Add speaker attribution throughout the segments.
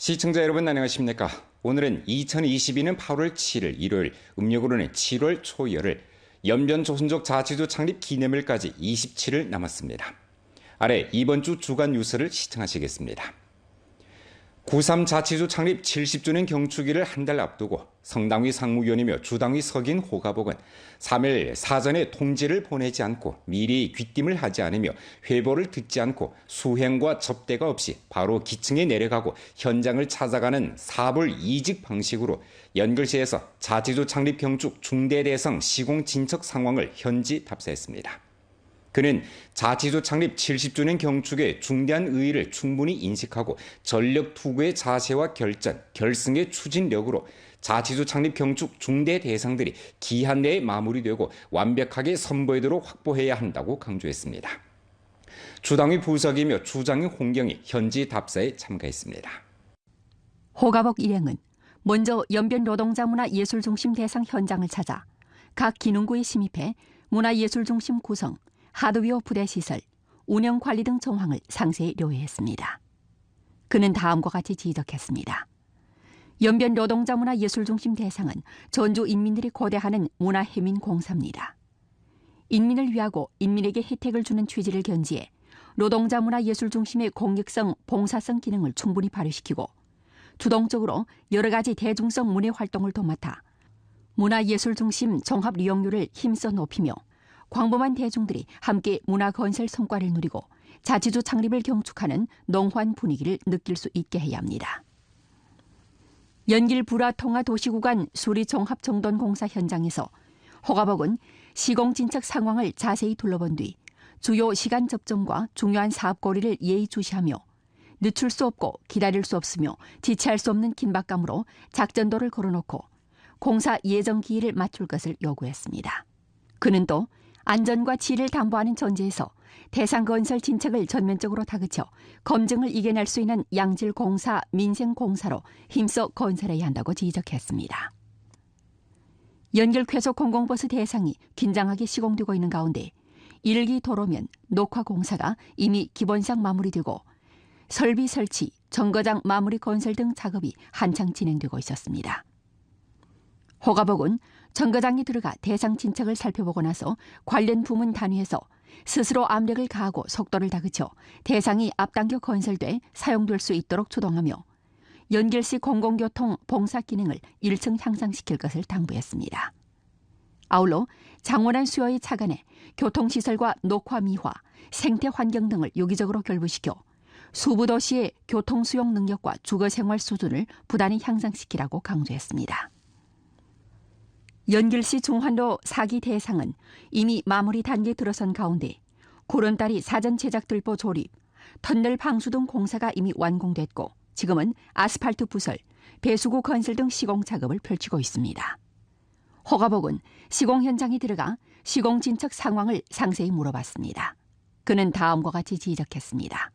Speaker 1: 시청자 여러분 안녕하십니까? 오늘은 2022년 8월 7일 일요일, 음력으로는 7월 초열을 연변 조선족 자치도 창립 기념일까지 27일 남았습니다. 아래 이번 주 주간 뉴스를 시청하시겠습니다. 구3 자치주 창립 70주년 경축일을 한 달 앞두고 성당위 상무위원이며 주당위 석인 호가복은 3일 사전에 통지를 보내지 않고 미리 귀띔을 하지 않으며 회보를 듣지 않고 수행과 접대가 없이 바로 기층에 내려가고 현장을 찾아가는 사불 이직 방식으로 연결시에서 자치주 창립 경축 중대대성 시공 진척 상황을 현지 답사했습니다. 그는 자치조 창립 70주년 경축의 중대한 의의를 충분히 인식하고 전력 투구의 자세와 결전, 결승의 추진력으로 자치조 창립 경축 중대 대상들이 기한 내에 마무리되고 완벽하게 선보이도록 확보해야 한다고 강조했습니다. 주당위 부석이며 주장위 홍경이 현지 답사에 참가했습니다.
Speaker 2: 호가복 일행은 먼저 연변 노동자 문화 예술 중심 대상 현장을 찾아 각 기능구에 침입해 문화예술중심 구성, 하드웨어 부대 시설, 운영 관리 등 정황을 상세히 료해했습니다. 그는 다음과 같이 지적했습니다. 연변 노동자 문화 예술 중심 대상은 전주 인민들이 고대하는 문화 해민 공사입니다. 인민을 위하고 인민에게 혜택을 주는 취지를 견지해 노동자 문화 예술 중심의 공익성, 봉사성 기능을 충분히 발휘시키고 주동적으로 여러 가지 대중성 문예 활동을 도맡아 문화 예술 중심 종합 이용률을 힘써 높이며 광범한 대중들이 함께 문화 건설 성과를 누리고 자치주 창립을 경축하는 농환 분위기를 느낄 수 있게 해야 합니다. 연길 불화 통화 도시구간 수리 종합 정돈 공사 현장에서 호가복은 시공 진척 상황을 자세히 둘러본 뒤 주요 시간 접종과 중요한 사업 고리를 예의주시하며 늦출 수 없고 기다릴 수 없으며 지체할 수 없는 긴박감으로 작전도를 걸어놓고 공사 예정 기일을 맞출 것을 요구했습니다. 그는 또 안전과 질을 담보하는 전제에서 대상 건설 진척을 전면적으로 다그쳐 검증을 이겨낼 수 있는 양질 공사, 민생 공사로 힘써 건설해야 한다고 지적했습니다. 연결 쾌속 공공버스 대상이 긴장하게 시공되고 있는 가운데 일기 도로면 녹화 공사가 이미 기본상 마무리되고 설비 설치, 정거장 마무리 건설 등 작업이 한창 진행되고 있었습니다. 호가복은 정거장에 들어가 대상 진척을 살펴보고 나서 관련 부문 단위에서 스스로 압력을 가하고 속도를 다그쳐 대상이 앞당겨 건설돼 사용될 수 있도록 주동하며 연결시 공공교통 봉사 기능을 1층 향상시킬 것을 당부했습니다. 아울러 장원한 수요에 차관해 교통시설과 녹화 미화, 생태 환경 등을 유기적으로 결부시켜 수부 도시의 교통 수용 능력과 주거 생활 수준을 부단히 향상시키라고 강조했습니다. 연길시 중환로 사기 대상은 이미 마무리 단계에 들어선 가운데 구름다리 사전 제작 들보 조립, 터널 방수 등 공사가 이미 완공됐고 지금은 아스팔트 부설, 배수구 건설 등 시공 작업을 펼치고 있습니다. 허가복은 시공 현장에 들어가 시공 진척 상황을 상세히 물어봤습니다. 그는 다음과 같이 지적했습니다.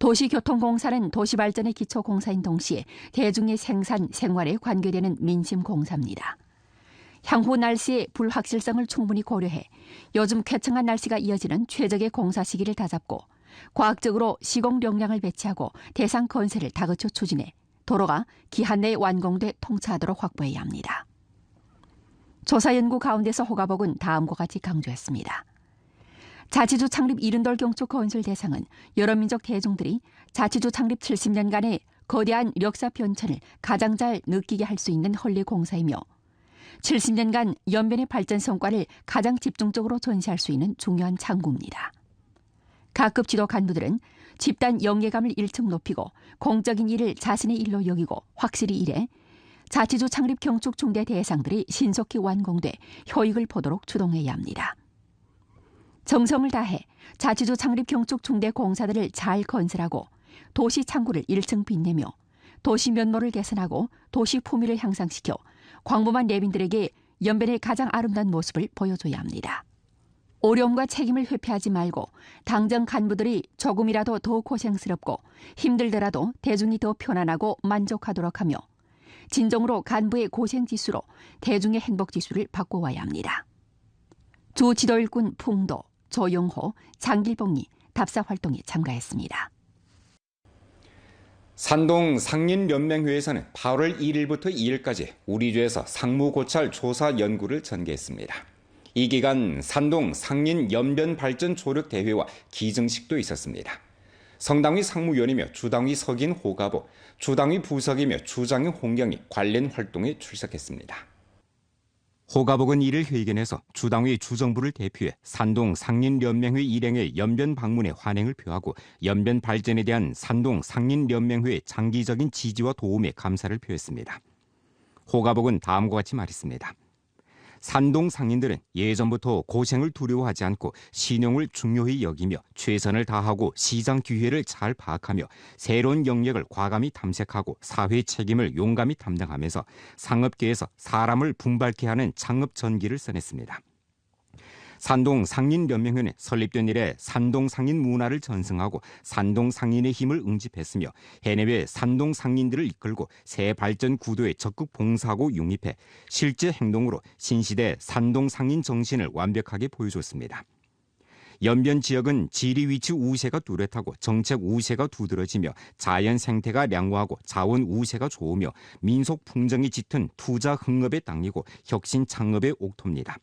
Speaker 2: 도시교통공사는 도시발전의 기초공사인 동시에 대중의 생산, 생활에 관계되는 민심공사입니다. 향후 날씨의 불확실성을 충분히 고려해 요즘 쾌청한 날씨가 이어지는 최적의 공사 시기를 다잡고 과학적으로 시공 용량을 배치하고 대상 건설을 다그쳐 추진해 도로가 기한 내에 완공돼 통차하도록 확보해야 합니다. 조사 연구 가운데서 호가복은 다음과 같이 강조했습니다. 자치주 창립 이른돌 경축 건설 대상은 여러 민족 대중들이 자치주 창립 70년간의 거대한 역사 변천을 가장 잘 느끼게 할 수 있는 헐리 공사이며 70년간 연변의 발전 성과를 가장 집중적으로 전시할 수 있는 중요한 창구입니다. 각급 지도 간부들은 집단 영예감을 일층 높이고 공적인 일을 자신의 일로 여기고 확실히 일해 자치주 창립 경축 중대 대상들이 신속히 완공돼 효익을 보도록 주동해야 합니다. 정성을 다해 자치주 창립 경축 중대 공사들을 잘 건설하고 도시 창구를 1층 빛내며 도시 면모를 개선하고 도시 품위를 향상시켜 광범한 내빈들에게 연변의 가장 아름다운 모습을 보여줘야 합니다. 어려움과 책임을 회피하지 말고 당정 간부들이 조금이라도 더 고생스럽고 힘들더라도 대중이 더 편안하고 만족하도록 하며 진정으로 간부의 고생 지수로 대중의 행복 지수를 바꿔와야 합니다. 주 지도일꾼 풍도, 조영호, 장길봉이 답사 활동에 참가했습니다.
Speaker 1: 산동 상인연맹회에서는 8월 1일부터 2일까지 우리주에서 상무고찰 조사 연구를 전개했습니다. 이 기간 산동 상인 연변 발전 조력 대회와 기증식도 있었습니다. 성당위 상무위원이며 주당위 석인 호가보, 주당위 부석이며 주장인 홍경이 관련 활동에 출석했습니다. 호가복은 이를 회견에서 주당위 주정부를 대표해 산동 상인연맹회 일행의 연변 방문에 환행을 표하고 연변 발전에 대한 산동 상인연맹회의 장기적인 지지와 도움에 감사를 표했습니다. 호가복은 다음과 같이 말했습니다. 산동 상인들은 예전부터 고생을 두려워하지 않고 신용을 중요히 여기며 최선을 다하고 시장 기회를 잘 파악하며 새로운 영역을 과감히 탐색하고 사회 책임을 용감히 담당하면서 상업계에서 사람을 분발케 하는 창업 전기를 써냈습니다. 산동 상인 연맹회는 설립된 이래 산동 상인 문화를 전승하고 산동 상인의 힘을 응집했으며 해내외 산동 상인들을 이끌고 새 발전 구도에 적극 봉사하고 융입해 실제 행동으로 신시대 산동 상인 정신을 완벽하게 보여줬습니다. 연변 지역은 지리 위치 우세가 뚜렷하고 정책 우세가 두드러지며 자연 생태가 양호하고 자원 우세가 좋으며 민속 풍정이 짙은 투자 흥업의 땅이고 혁신 창업의 옥토입니다.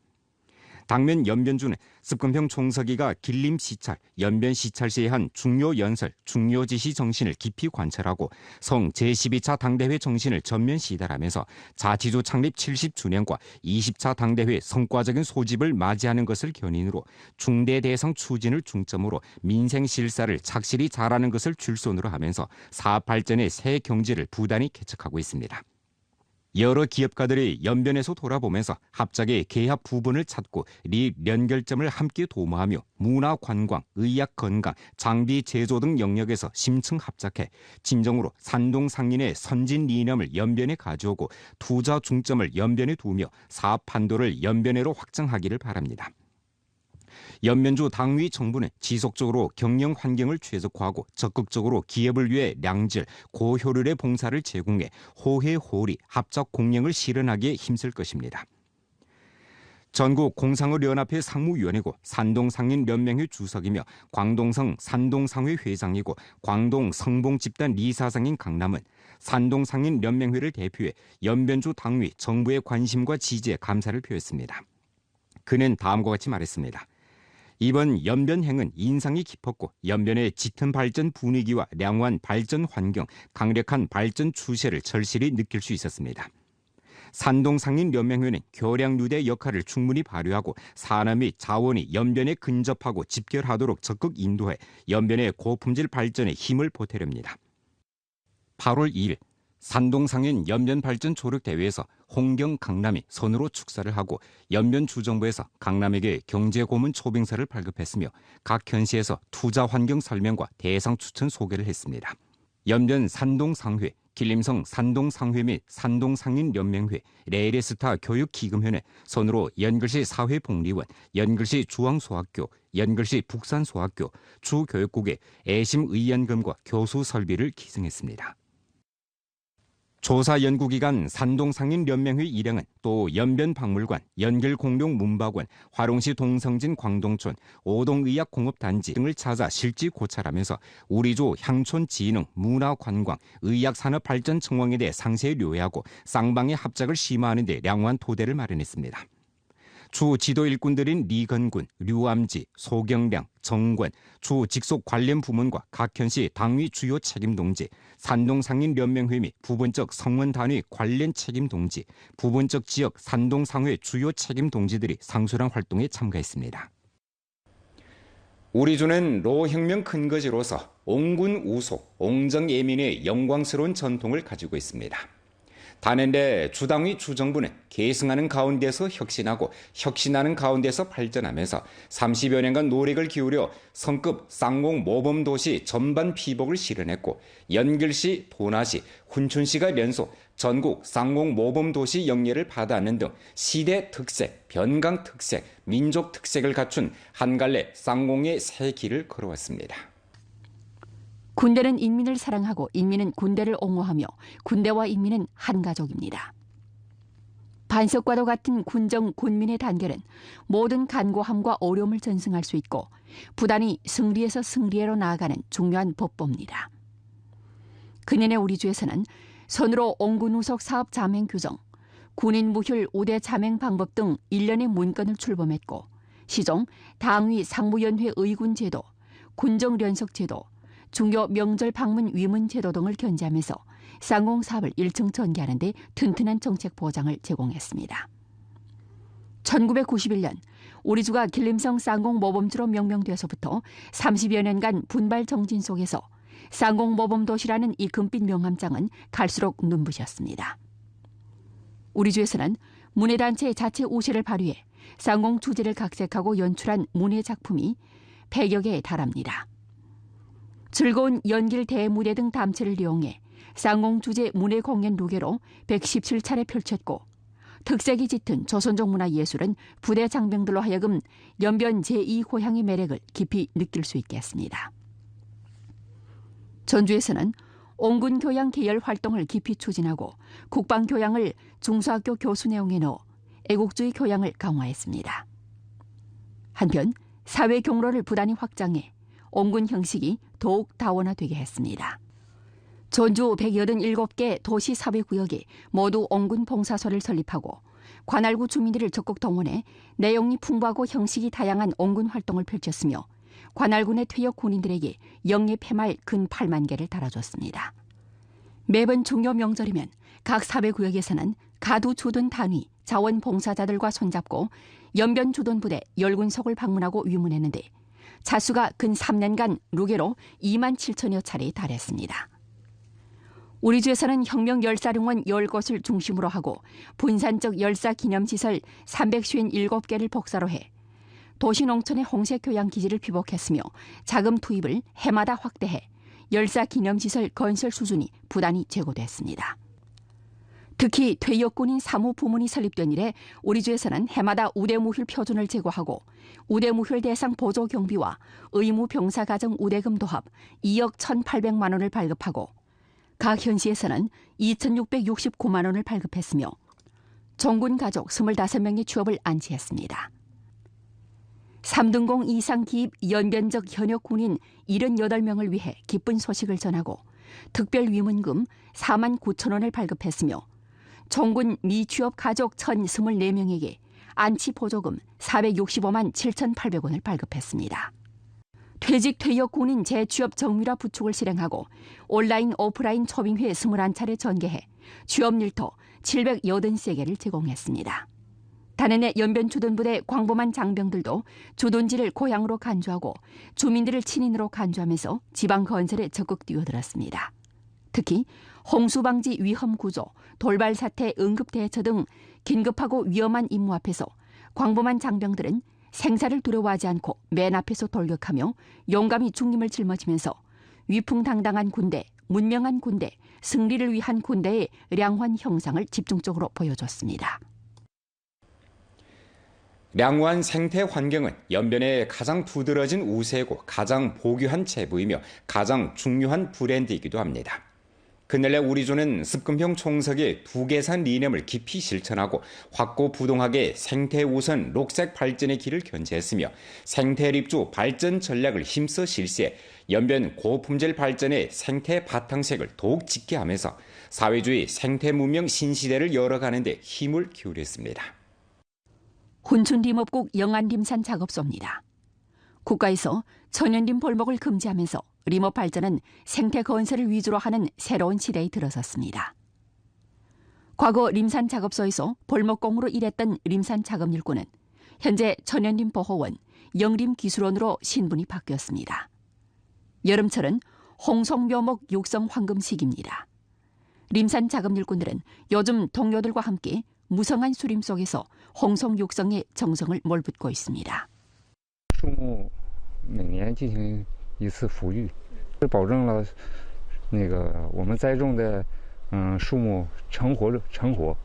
Speaker 1: 당면 연변주는 습근평 총서기가 길림 시찰, 연변 시찰 시에 한 중요 연설, 중요 지시 정신을 깊이 관찰하고 성 제12차 당대회 정신을 전면 시달하면서 자치조 창립 70주년과 20차 당대회 성과적인 소집을 맞이하는 것을 견인으로 중대 대성 추진을 중점으로 민생 실사를 착실히 잘하는 것을 줄손으로 하면서 사업 발전의 새 경제를 부단히 개척하고 있습니다. 여러 기업가들이 연변에서 돌아보면서 합작의 개합 부분을 찾고 리 연결점을 함께 도모하며 문화 관광, 의학 건강, 장비 제조 등 영역에서 심층 합작해 진정으로 산동 상인의 선진 이념을 연변에 가져오고 투자 중점을 연변에 두며 사업 판도를 연변으로 확장하기를 바랍니다. 연면주 당위 정부는 지속적으로 경영 환경을 최적화하고 적극적으로 기업을 위해 량질, 고효율의 봉사를 제공해 호혜호리 합작 공영을 실현하기에 힘쓸 것입니다. 전국 공상어연합회 상무위원이고 산동상인연맹회 주석이며 광동성 산동상회 회장이고 광동 성봉 집단 리사장인 강남은 산동상인연맹회를 대표해 연변주 당위 정부의 관심과 지지에 감사를 표했습니다. 그는 다음과 같이 말했습니다. 이번 연변행은 인상이 깊었고 연변의 짙은 발전 분위기와 량호한 발전 환경, 강력한 발전 추세를 절실히 느낄 수 있었습니다. 산동상인연맹회는 교량유대 역할을 충분히 발휘하고 산업 및 자원이 연변에 근접하고 집결하도록 적극 인도해 연변의 고품질 발전에 힘을 보태렵니다. 8월 2일 산동상인 연변 발전 조력 대회에서 홍경 강남이 선으로 축사를 하고 연변 주정부에서 강남에게 경제 고문 초빙서를 발급했으며 각 현시에서 투자 환경 설명과 대상 추천 소개를 했습니다. 연변 산동상회, 길림성 산동상회 및 산동상인연맹회, 레일레스타 교육기금회는 선으로 연글시 사회복리원, 연글시 중앙소학교, 연글시 북산소학교, 주교육국의 애심의연금과 교수 설비를 기증했습니다. 조사 연구기관 산동상인연맹회 일행은 또 연변박물관, 연결공룡 문박원, 화롱시 동성진 광동촌, 오동의학공업단지 등을 찾아 실지 고찰하면서 우리조 향촌 진흥, 문화관광, 의학산업 발전 정황에 대해 상세히 료해하고 쌍방의 합작을 심화하는 데 양호한 토대를 마련했습니다. 주 지도 일꾼들인 리건군, 류암지, 소경량, 정권, 주 직속 관련 부문과 각 현시 당위 주요 책임 동지, 산동 상인 연맹회 및 부분적 성원 단위 관련 책임 동지, 부분적 지역 산동 상회 주요 책임 동지들이 상수랑 활동에 참가했습니다. 우리 주는 로혁명 근거지로서 옹군 우소, 옹정 예민의 영광스러운 전통을 가지고 있습니다. 단연대 주당위 주정부는 계승하는 가운데서 혁신하고 혁신하는 가운데서 발전하면서 30여 년간 노력을 기울여 성급 쌍공 모범 도시 전반 피복을 실현했고 연결시, 도나시, 훈춘시가 연속 전국 쌍공 모범 도시 영예를 받아안는 등 시대 특색, 변강 특색, 민족 특색을 갖춘 한 갈래 쌍공의 새 길을 걸어왔습니다.
Speaker 2: 군대는 인민을 사랑하고 인민은 군대를 옹호하며 군대와 인민은 한 가족입니다. 반석과도 같은 군정 군민의 단결은 모든 간고함과 어려움을 전승할 수 있고 부단히 승리에서 승리로 나아가는 중요한 법보입니다. 그년의 우리 주에서는 선으로 온군 우석 사업 자맹 규정, 군인 무혈 5대 자맹 방법 등 일련의 문건을 출범했고 시종 당위 상무연회 의군 제도, 군정 연석 제도, 중요 명절 방문 위문 제도 등을 견제하면서 쌍공 사업을 1층 전개하는 데 튼튼한 정책 보장을 제공했습니다. 1991년 우리 주가 길림성 쌍공 모범지로 명명돼서부터 30여 년간 분발 정진 속에서 쌍공 모범 도시라는 이 금빛 명함장은 갈수록 눈부셨습니다. 우리 주에서는 문예단체 자체 우세를 발휘해 쌍공 주제를 각색하고 연출한 문예 작품이 100여 개에 달합니다. 즐거운 연길 대무대 등 담체를 이용해 쌍공 주제 문예 공연 루게로 117차례 펼쳤고 특색이 짙은 조선족 문화 예술은 부대 장병들로 하여금 연변 제2고향의 매력을 깊이 느낄 수 있게 했습니다. 전주에서는 온군 교양 계열 활동을 깊이 추진하고 국방 교양을 중소학교 교수 내용에 넣어 애국주의 교양을 강화했습니다. 한편 사회 경로를 부단히 확장해 온군 형식이 더욱 다원화되게 했습니다. 전주 187개 도시 사회구역에 모두 온군 봉사소를 설립하고 관할구 주민들을 적극 동원해 내용이 풍부하고 형식이 다양한 온군 활동을 펼쳤으며 관할군의 퇴역 군인들에게 영예 폐말 근 8만 개를 달아줬습니다. 매번 중요 명절이면 각 사회구역에서는 가두 주둔 단위, 자원봉사자들과 손잡고 연변 주둔 부대 열군석을 방문하고 위문했는데 자수가 근 3년간 루게로 2만 7천여 차례에 달했습니다. 우리 주에서는 혁명 열사룡원 10곳을 중심으로 하고 분산적 열사 기념시설 357개를 복사로 해 도시 농촌의 홍색 교양 기지를 피복했으며 자금 투입을 해마다 확대해 열사 기념시설 건설 수준이 부단히 제고됐습니다. 특히 퇴역군인 사무 부문이 설립된 이래 우리 주에서는 해마다 우대무휴 표준을 제고하고 우대무휴 대상 보조 경비와 의무 병사 가정 우대금 도합 2억 1,800만 원을 발급하고 각 현시에서는 2,669만 원을 발급했으며 종군 가족 25명의 취업을 안치했습니다. 3등공 이상 기입 연변적 현역 군인 78명을 위해 기쁜 소식을 전하고 특별 위문금 4만 9천 원을 발급했으며 종군 미취업 가족 1,024명에게 안치 보조금 465만 7,800원을 발급했습니다. 퇴직 퇴역 군인 재취업 정밀화 부축을 실행하고 온라인 오프라인 초빙회 21차례 전개해 취업 일터 780개를 제공했습니다. 단연의 연변 주둔부대 광범한 장병들도 주둔지를 고향으로 간주하고 주민들을 친인으로 간주하면서 지방 건설에 적극 뛰어들었습니다. 특히 홍수 방지 위험 구조, 돌발 사태 응급 대처 등 긴급하고 위험한 임무 앞에서 광범한 장병들은 생사를 두려워하지 않고 맨 앞에서 돌격하며 용감히 중림을 짊어지면서 위풍당당한 군대, 문명한 군대, 승리를 위한 군대의 량환 형상을 집중적으로 보여줬습니다.
Speaker 1: 량후한 생태 환경은 연변의 가장 두드러진 우세고 가장 보규한 제부이며 가장 중요한 브랜드이기도 합니다. 그날래 우리 조는 습금형 총석의 두계산 리념을 깊이 실천하고 확고부동하게 생태 우선 녹색 발전의 길을 견제했으며 생태 립주 발전 전략을 힘써 실시해 연변 고품질 발전의 생태 바탕색을 더욱 짙게 하면서 사회주의 생태 문명 신시대를 열어가는 데 힘을 기울였습니다.
Speaker 2: 훈춘림업국 영안림산 작업소입니다. 국가에서 천연림 볼목을 금지하면서 리모트 발전은 생태 건설을 위주로 하는 새로운 시대에 들어섰습니다. 과거 림산 작업소에서 볼목공으로 일했던 림산 작업 일꾼은 현재 천연림 보호원, 영림 기술원으로 신분이 바뀌었습니다. 여름철은 홍성묘목 육성 황금 시기입니다. 림산 작업 일꾼들은 요즘 동료들과 함께 무성한 수림 속에서 홍성 육성의 정성을 몰붙고 있습니다.
Speaker 3: 20몇 一次复育，保证了那个我们栽种的嗯树木成活成活。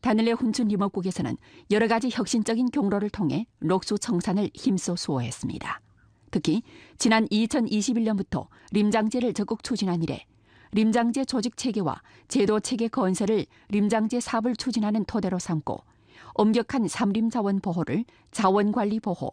Speaker 2: 다늘레 훈춘 림업국에서는 여러 가지 혁신적인 경로를 통해 록수 청산을 힘써 수호했습니다. 특히 지난 2021년부터 림장제를 적극 추진한 이래 림장제 조직 체계와 제도 체계 건설을 림장제 사업을 추진하는 토대로 삼고 엄격한 삼림 자원 보호를 자원 관리 보호,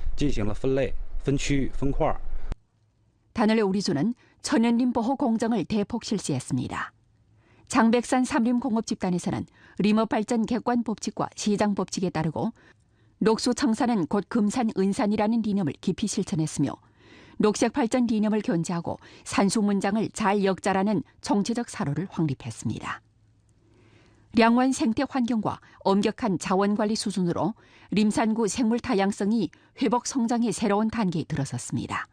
Speaker 2: 단을레 우리조는 천연림 보호 공정을 대폭 실시했습니다. 장백산 삼림공업집단에서는 리머 발전 객관 법칙과 시장 법칙에 따르고 녹수 청산은 곧 금산 은산이라는 리념을 깊이 실천했으며 녹색 발전 리념을 견제하고 산수 문장을 잘 역자라는 정치적 사로를 확립했습니다. 량원 생태 환경과 엄격한 자원 관리 수준으로 림산구 생물 다양성이 회복 성장의 새로운 단계에 들어섰습니다.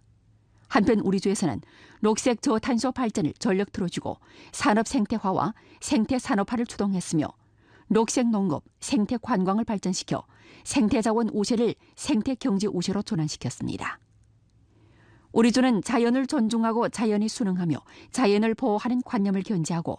Speaker 2: 한편 우리주에서는 녹색 저탄소 발전을 전력 틀어주고 산업 생태화와 생태 산업화를 추동했으며 녹색 농업, 생태 관광을 발전시켜 생태 자원 우세를 생태 경제 우세로 전환시켰습니다. 우리주는 자연을 존중하고 자연에 순응하며 자연을 보호하는 관념을 견지하고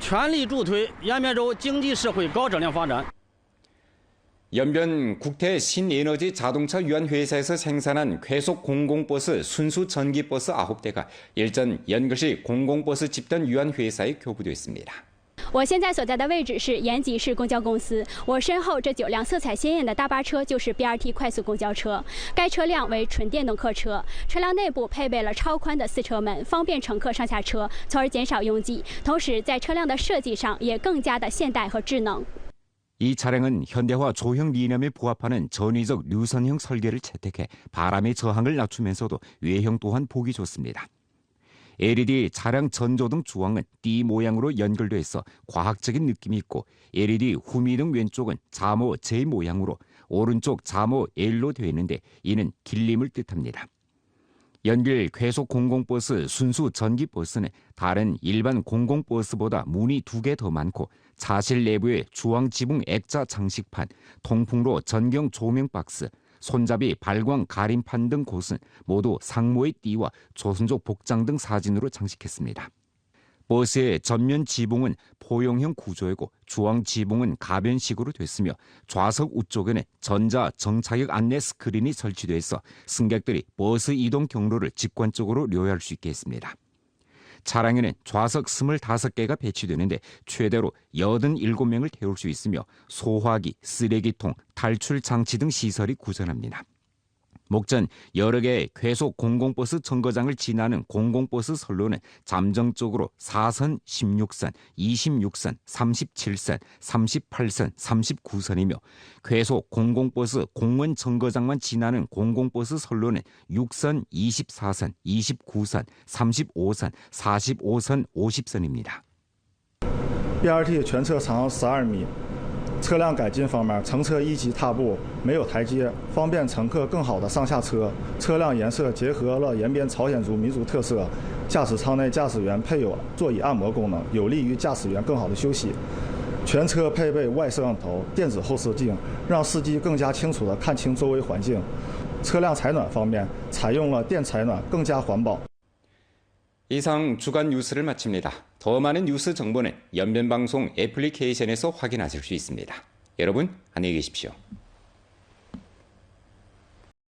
Speaker 4: 全力助推延边州经济社会高质量发展。
Speaker 1: 연변 국태 신에너지 자동차 유한 회사에서 생산한 괴속 공공버스 순수 전기버스 9대가 일전 연글시 공공버스 집단 유한 회사에 교부됐습니다.
Speaker 5: 我现在所在的位置是延吉市公交公司，我身后这九辆色彩鲜艳的大巴车就是 BRT 快速公交车。该车辆为纯电动客车，车辆内部配备了超宽的四车门，方便乘客上下车，从而减少拥挤。同时，在车辆的设计上也更加的现代和智能。
Speaker 1: 이 차량은 현대화 조형 리념에 부합하는 전위적 류선형 설계를 채택해 바람의 저항을 낮추면서도 외형 또한 보기 좋습니다. LED 차량 전조등 주황은 띠 모양으로 연결돼 있어 과학적인 느낌이 있고 LED 후미 등 왼쪽은 자모 J 모양으로 오른쪽 자모 L로 되어 있는데 이는 길림을 뜻합니다. 연길 괴속 공공버스 순수 전기버스는 다른 일반 공공버스보다 문이 두 개 더 많고 차실 내부에 주황 지붕 액자 장식판, 통풍로 전경 조명 박스, 손잡이 발광 가림판 등 곳은 모두 상모의 띠와 조선족 복장 등 사진으로 장식했습니다. 버스의 전면 지붕은 포용형 구조이고 주황 지붕은 가변식으로 됐으며 좌석 우쪽에는 전자 정차격 안내 스크린이 설치돼 있어 승객들이 버스 이동 경로를 직관적으로 료할 수 있게 했습니다. 차량에는 좌석 25개가 배치되는데 최대로 87명을 태울 수 있으며 소화기, 쓰레기통, 탈출 장치 등 시설이 구성합니다. 목전 여러 개의 괴속 공공버스 정거장을 지나는 공공버스 선로는 잠정적으로 4선, 16선, 26선, 37선, 38선, 39선이며 괴속 공공버스 공원 정거장만 지나는 공공버스 선로는 6선, 24선, 29선, 35선, 45선, 50선입니다.
Speaker 6: BRT 全车长十二米， 车辆改进方面，乘车一级踏步，没有台阶，方便乘客更好的上下车。车辆颜色结合了延边朝鲜族民族特色，驾驶舱内驾驶员配有座椅按摩功能，有利于驾驶员更好的休息。全车配备外摄像头、电子后视镜，让司机更加清楚地看清周围环境。车辆采暖方面，采用了电采暖，更加环保。
Speaker 1: 이상 주간 뉴스를 마칩니다. 더 많은 뉴스 정보는 연변방송 애플리케이션에서 확인하실 수 있습니다. 여러분 안녕히 계십시오.